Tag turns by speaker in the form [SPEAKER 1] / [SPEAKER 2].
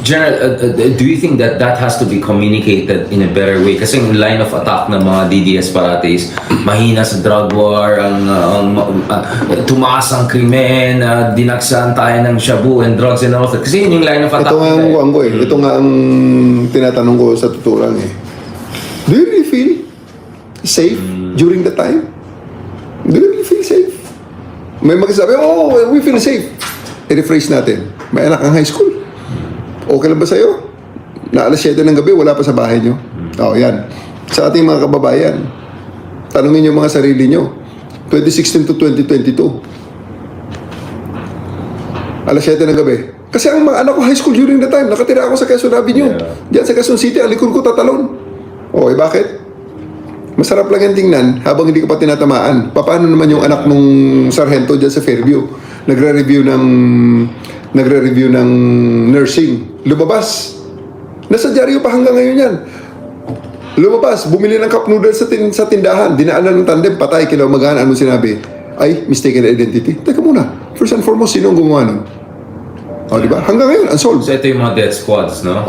[SPEAKER 1] General, uh, uh, do you think that that has to be communicated in a better way? Kasi yung line of attack ng mga DDS parati is mahina sa drug war, ang, uh, ang uh, tumaas ang krimen, uh, dinaksan tayo ng shabu and drugs and all that. Kasi yun yung line of attack.
[SPEAKER 2] Ito nga ang
[SPEAKER 1] nila eh.
[SPEAKER 2] kuwan ko eh. Ito nga ang tinatanong ko sa totoo lang eh. Do you really feel safe during the time? Do you really feel safe? May magsasabi, oh, we feel safe. I-rephrase natin. May anak ang high school. Okay lang ba sa'yo? Na alas 7 ng gabi, wala pa sa bahay nyo? Oh, yan. Sa ating mga kababayan, tanungin nyo mga sarili nyo. 2016 to 2022. Alas 7 ng gabi. Kasi ang mga anak ko high school during the time, nakatira ako sa Quezon Avenue. Diyan sa Quezon City, ang likod ko tatalon. O, eh bakit? Masarap lang yung tingnan habang hindi ka pa tinatamaan. Paano naman yung anak nung sarhento dyan sa Fairview? Nagre-review ng nagre-review ng nursing. Lumabas. Nasa dyaryo pa hanggang ngayon yan. Lumabas, bumili ng cup noodles sa, tin, sa tindahan. Dinaanan ng tandem, patay, kinamagahan. Ano sinabi? Ay, mistaken identity. Teka muna. First and foremost, sino ang gumawa nun? O, di ba? Hanggang ngayon, unsolved.
[SPEAKER 1] So ito yung mga death squads, no?